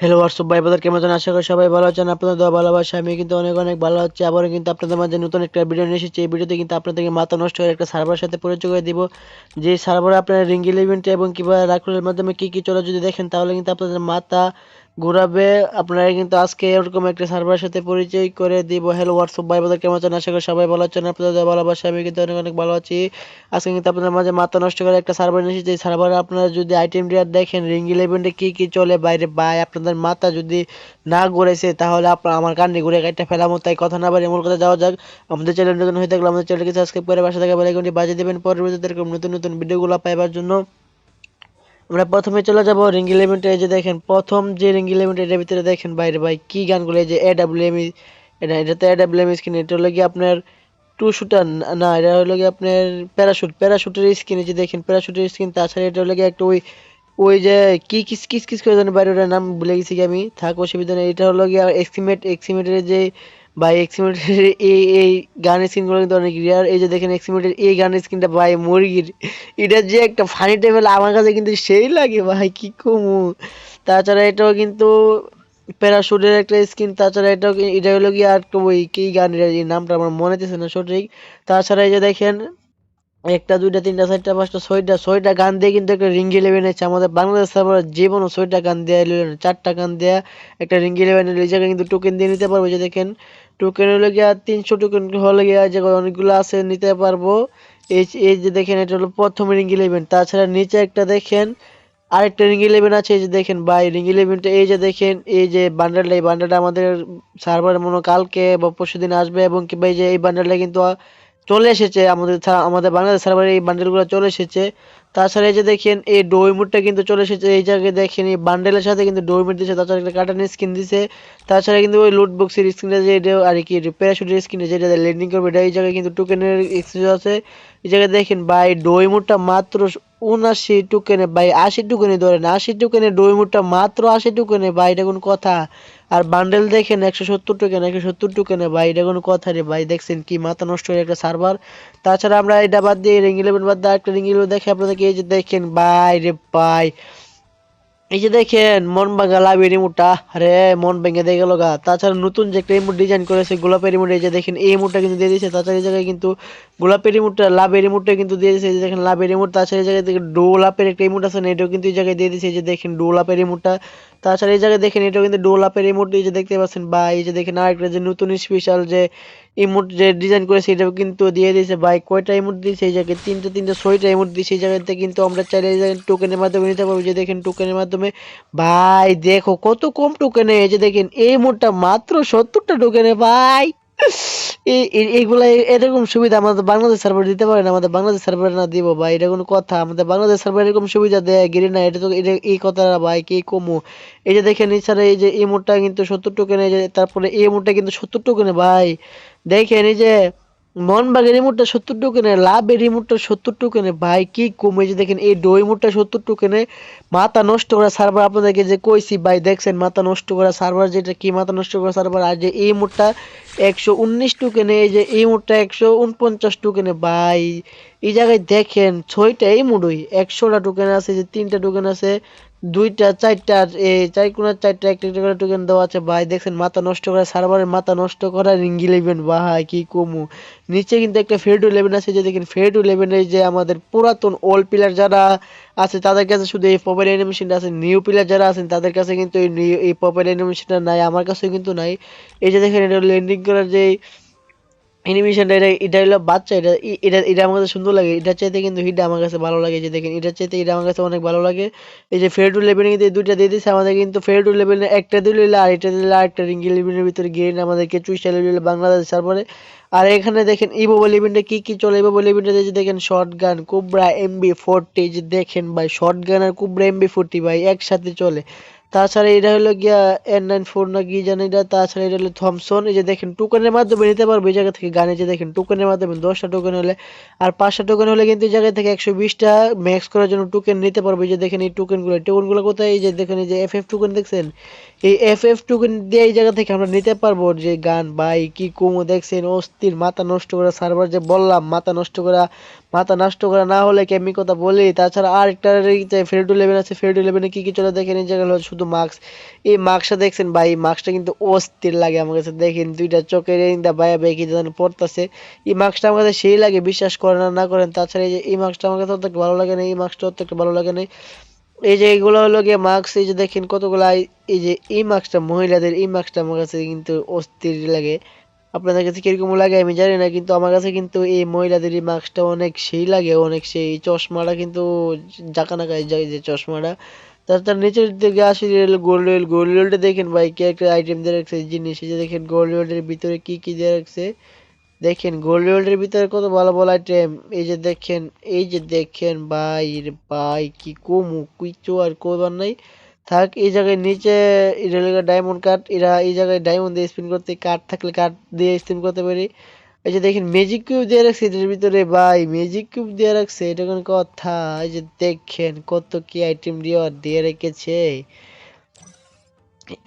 Hello WhatsApp ভাই আপনাদের কেমন আছেন? আশা করি সবাই ভালো আছেন। আপনাদের দোয়া ভালোবাসা। আমি কিন্তু অনেক অনেক ভালো হচ্ছে আবারও কিন্তু আপনাদের মাঝে নতুন একটা ভিডিও নিয়ে এসেছি। এই ভিডিওতে কিন্তু আপনাদেরকে মাথা নষ্ট করে একটা সার্ভারের সাথে পরিচয় করে দিব। যে সার্ভারে আপনারা রিঙ্গিল ইভেন্ট এবং কীভাবে রাখলের মাধ্যমে কী কী চলে যদি দেখেন, তাহলে কিন্তু আপনাদের মাথা ঘুরাবে। আপনারা কিন্তু আজকে এরকম একটা সার্ভারের সাথে পরিচয় করে দিব। হ্যালো হোয়াটসঅ্যাপ ভাই বাজার কেমন আছেন? আশা করি সবাই ভালো আছেন। আপনাদের ভালোবাসা, আমি কিন্তু অনেক অনেক ভালো আছি। আজকে কিন্তু আপনাদের মাঝে মাথা নষ্ট করে একটা সার্ভার নিয়ে এসেছি। এই সার্ভারে আপনারা যদি আইটেম ডিয়ার দেখেন রিং ইলেভেন্টে কি কি চলে? বাইরে বাই আপনাদের মাথা যদি না ঘুরেছে তাহলে আপনার, আমার কান্নি ঘুরে কাটটা ফেলামো। তাই কথা না বাড়ি মূল কথা যাওয়া যাক। আমাদের চ্যানেল নতুন হয়ে থাকলে আমাদের চ্যানেলকে সাবস্ক্রাইব করে পাশে থাকা বেলাইকনটি বাজিয়ে দেবেন। পরবর্তীতে এরকম নতুন নতুন ভিডিওগুলো পাইবার জন্য। আমরা প্রথমে চলে যাব রিং ইলেভেন্টে এই যে দেখেন, প্রথম যে রিং ইলেভেন্ট এটার ভিতরে দেখেন বাইরে ভাই কি গানগুলো, এই যে এ ডাব্লিউ এম এটা এটাতে এ ডাব্লিউ এম স্ক্রিন এটা হলো কি আপনার টু শুটার না, এটা হলো কি আপনার প্যারাশুট প্যারাশুটের স্ক্রিন যে দেখেন প্যারাশুটের স্ক্রিন তাছাড়া এটা হলো কি একটা ওই ওই যে কি কিস কিস কিস করে জানি বাইরে ওটার নাম ভুলে গেছি আমি, থাক, অসুবিধা নেই, এটা হলো গিয়ে এক্সিমেট এক্সিমেটের যে ভাই এক্সিমেটের এই এই গানের স্কিনগুলো কিন্তু অনেক রিয়ার এই যে দেখেন এক্সিমেটের এই গানের স্কিনটা ভাই মুরগির। এটা যে একটা ফানি টেবিল আমার কাছে কিন্তু সেই লাগে ভাই কি কমু? তাছাড়া এটাও কিন্তু প্যারাশুটের একটা স্কিন তাছাড়া এটাও এটা হলো কি আর ওই কি গানের এই নামটা আমার মনে হচ্ছে না সঠিক। তাছাড়া এই যে দেখেন একটা দুইটা তিনটা চারটা পাঁচটা ছয়টা ছয়টা গান দিয়ে কিন্তু একটা রিং ইলেভেন আছে আমাদের বাংলাদেশ সার্ভার জীবনও ছয়টা গান না, চারটা গান দেয়া একটা রিং ইলেভেন এই জায়গায় কিন্তু টোকেন দিয়ে নিতে পারব। যে দেখেন টোকেন হলে গিয়া তিনশো টোকেন হলে গিয়া যে অনেকগুলো আছে নিতে পারব। এই এই যে দেখেন, এটা হলো প্রথম রিং ইলেভেন তাছাড়া নিচে একটা দেখেন, আরেকটা রিং ইলেভেন আছে, এই যে দেখেন বাই রিং ইলেভেনটা এই যে দেখেন, এই যে বান্ডেলটা এই বান্ডেলটা আমাদের সার্ভারে মনে কালকে বা পরশুদিন আসবে এবং কি ভাই যে এই বান্ডেলটা কিন্তু চলে এসেছে। আমাদের আমাদের বাংলাদেশ সার্ভারে এই বান্ডেলগুলো চলে এসেছে। তাছাড়া এই যে দেখেন, এই ডোইমুটটা কিন্তু চলে এসেছে। এই জায়গায় দেখেন, এই বান্ডেলের সাথে কিন্তু ডোইমুট দিছে। তাছাড়া একটা কাটানের স্কিন দিছে। তাছাড়া কিন্তু ওই লুট বক্সের স্ক্রিনটা যে এটা আর কি প্যারাশুটের স্ক্রিনে যেটা ল্যান্ডিং করবে, এটা এই জায়গায় কিন্তু টোকেনের এক্সচেঞ্জ আছে। এই জায়গায় দেখেন ভাই ডোইমুটটা মাত্র উনাশি টোকেনে ভাই, আশি টোকেনে ধরেন, আশি টোকেনে ডোইমুটটা মাত্র আশি টোকেনে ভাই, এটা কোনো কথা। আর বান্ডেল দেখেন একশো সত্তর টোকেন একশো সত্তর টোকেনে ভাই, এটা কোনো কথা রে ভাই, দেখছেন কি মাথা নষ্ট হয়ে একটা সার্ভার তাছাড়া আমরা এটা বাদ দিয়ে রিং ইলেভেন বাদ দিয়ে একটা রিং ইলেভেন দেখে আপনাদেরকে এই যে দেখেন, ভাই রে ভাই এই যে দেখেন, মন ভাঙা লাভ রিমোটটা আরে, মন ভেঙে দিয়ে গেল গা। তাছাড়া নতুন যে একটা রিমোট ডিজাইন করেছে গোলাপের রিমোট এই যে দেখেন, এই রিমোটটা কিন্তু দিয়ে দিয়েছে। তাছাড়া এই জায়গায় কিন্তু গোলাপের রিমোটটা লাভের রিমোটটা কিন্তু দিয়ে দিয়েছে। এই যে দেখেন, লাভের রিমোট তাছাড়া এই জায়গায় দেখেন, ডোলাপের একটা রিমোট আছে না, এটাও কিন্তু এই জায়গায় দিয়ে দিয়েছে। এই যে দেখেন, ডোলাপের রিমোটটা তাছাড়া এই জায়গায় দেখেন, এটাও কিন্তু ডোলাপের রিমোট এই যে দেখতে পাচ্ছেন। বা এই যে দেখেন, আরেকটা যে নতুন স্পেশাল যে ইমোট যে ডিজাইন করে এটাও কিন্তু দিয়ে দিয়েছে। ভাই, কয়টা ইমোট দিয়েছে? এই জায়গায় তিনটে তিনটে, ছয়টা ইমোট দিয়েছে। এই জায়গাতে কিন্তু আমরা চাইলে টোকেনের মাধ্যমে নিতে পারব। যে দেখেন টোকেনের মাধ্যমে। ভাই, দেখো কত কম টোকেনে এই যে দেখেন, এই মোটটা মাত্র সত্তরটা টোকেনে ভাই। এইগুলা এরকম সুবিধা আমাদের বাংলাদেশ সার্ভার দিতে পারে না, আমাদের বাংলাদেশ সার্ভার না দিব ভাই, এটা কোনো কথা। আমাদের বাংলাদেশ সার্ভার এরকম সুবিধা দেয়, গিরি না, এটা তো, এটা এই কথাটা ভাই, কি কমু? এই যে দেখেন এছাড়া এই যে এই মোটটা কিন্তু সত্তর টোকেনে তারপরে এই মোটটা কিন্তু সত্তর টোকেনে ভাই। দেখেন এই যে মনবাগের রিমোটটা সত্তর টোকেনে লাভের রিমোটটা সত্তর টোকেনে ভাই, কি কমে যে দেখেন, এই ডো রিমোটটা সত্তর টোকেনে মাথা নষ্ট করা সার্ভার আপনাদেরকে যে কইছি, ভাই, দেখছেন, মাথা নষ্ট করা সার্ভার যেটা, কি মাথা নষ্ট করা সার্ভার আর যে এই মোটটা একশো উনিশ টোকেনে এই যে এই মোটটা একশো উনপঞ্চাশ টোকেনে ভাই, এই জায়গায় দেখেন, ছয়টা এই মুডই একশোটা টোকেন আছে যে তিনটা টোকেন আছে দুইটা, চারটা এই চার কোনা চারটা একটা একটা করে টোকেন দেওয়া আছে। ভাই, দেখছেন, মাথা নষ্ট করা সার্ভারের মাথা নষ্ট করা রিং ইলেভেন ভাই, কি কমু? নিচে কিন্তু একটা ফেড ইলেভেন আছে, যে দেখেন ফেড ইলেভেনের যে আমাদের পুরাতন ওল্ড প্লেয়ার যারা আছে, তাদের কাছে শুধু এই পপের অ্যানিমেশনটা আছে। নিউ প্লেয়ার যারা আছেন, তাদের কাছে কিন্তু এই পপের অ্যানিমেশনটা নাই, আমার কাছেও কিন্তু নাই। এই যে দেখেন, এটা ল্যান্ডিং করার যে অ্যানিমেশনটা এটা এটা হলো বাচ্চা, এটা এটা এটা আমার কাছে সুন্দর লাগে। এটা চাইতে কিন্তু হিটটা আমার কাছে ভালো লাগে যে দেখেন এটা চাইতে এটা আমার কাছে অনেক ভালো লাগে। এই যে ফেয়ার টু লেভেলে কিন্তু এই দুইটা দিয়ে দিচ্ছে আমাদের কিন্তু ফেয়ার টু লেভেলে একটা দিলে আর এটা দিলে আরেকটা রিঙ্গি ইলেভেনের ভিতরে গিয়ে আমাদেরকে চুইস্টা লেভেলে বাংলাদেশ সার্ভারে আর এখানে দেখেন ইভো বল কি কি চলে? ইভো বল যে দেখেন শর্ট গান কুবরা এমবি ফোরটি যে দেখেন ভাই শর্ট গান আর কুবরা এমবি ফোরটি ভাই, একসাথে চলে। তাছাড়া এটা হলো গিয়া এন নাইন ফোর না কি জানি এটা, তাছাড়া এটা হলো থমসন এই যে দেখেন টোকেনের মাধ্যমে নিতে পারব এই জায়গা থেকে গানে যে দেখেন টোকেনের মাধ্যমে দশটা টোকেন হলে আর পাঁচটা টোকেন হলে কিন্তু এই জায়গা থেকে একশো বিশটা ম্যাক্স করার জন্য টোকেন নিতে পারব। এই যে দেখেন এই টোকেনগুলো টোকেনগুলো কোথায়? এই যে দেখেন এই যে এফ এফ টোকেন দেখছেন? এই এফ এফ টোকেন দিয়ে এই জায়গা থেকে আমরা নিতে পারব যে গান ভাই কি কুমো দেখছেন? অস্থির, মাথা নষ্ট করা সার্ভার যে বললাম, মাথা নষ্ট করা মাথা নষ্ট করা না হলে কি আমি কথা বলি? তাছাড়া আর একটা ফেরডু ইলেভেন আছে। ফেরডু ইলেভেনে কি কি চলে দেখেন? এই জায়গায় শুধু মাস্ক এই মাস্কটা দেখছেন ভাই এই মাস্কটা কিন্তু অস্থির লাগে আমার কাছে। দেখেন দুইটা চোখের এইটা বায়া বেঁকে যেন পড়তেছে। এই মাস্কটা আমার কাছে সেই লাগে, বিশ্বাস করেন না না করেন। তাছাড়া এই যে, এই মাস্কটা আমার কাছে অত ভালো লাগে না এই মাস্কটা অত ভালো লাগে না এই যে এগুলো হলো গিয়ে মাস্ক এই যে দেখেন কতগুলো, এই যে, এই মাস্কটা মহিলাদের, এই মাস্কটা আমার কাছে কিন্তু অস্থির লাগে। আপনাদের কাছে কীরকম লাগে আমি জানি না, কিন্তু আমার কাছে কিন্তু এই মহিলাদের এই মাস্কটা অনেক সেই লাগে, অনেক সেই চশমাটা কিন্তু জাকানাকায় যায় যে চশমাটা। তার তার নিচের দিকে আসি গোল্ড ওয়েল গোল্ড ওয়েলটা দেখেন ভাই, কি একটা আইটেম দিয়ে রাখছে, জিনিস, এই যে দেখেন গোল্ড ওয়েলের ভিতরে কি কি দিয়ে রাখছে। দেখেন গোল্ড ওয়েলের ভিতরে কত ভালো ভালো আইটেম এই যে দেখেন, এই যে দেখেন ভাই ভাই, কি কমু কিচ্ছু আর কইবার নাই। থাক, এই জায়গায় নিচে রেলের ডায়মন্ড কাট এরা এই জায়গায় ডায়মন্ড দিয়ে স্পিন করতে কাঠ থাকলে কাঠ দিয়ে স্পিন করতে পারি। এই যে দেখেন ম্যাজিক কিউব দিয়ে রাখছে এটার ভিতরে, ভাই ম্যাজিক কিউব দিয়ে রাখছে, এটা কোন কথা। এই যে দেখেন, কত কি আইটেম দিয়ে দিয়ে রেখেছে।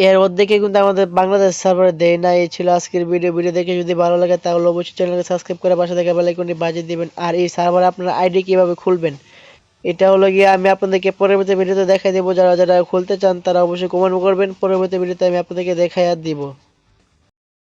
এর অর্ধেকে কিন্তু আমাদের বাংলাদেশ সার্ভারে দেয় না এই ছিল আজকের ভিডিও ভিডিও দেখে যদি ভালো লাগে, তাহলে অবশ্যই চ্যানেলকে সাবস্ক্রাইব করে পাশে থেকে বেল আইকনটি বাজিয়ে দিবেন। আর এই সার্ভারে আপনার আইডি কীভাবে খুলবেন? এটা হলো গিয়ে আমি আপনাদেরকে পরবর্তী ভিডিওতে দেখাই দেবো। যারা যারা খুলতে চান তারা অবশ্যই কমেন্ট করবেন। পরবর্তী ভিডিওতে আমি আপনাদেরকে দেখাই আর দিব।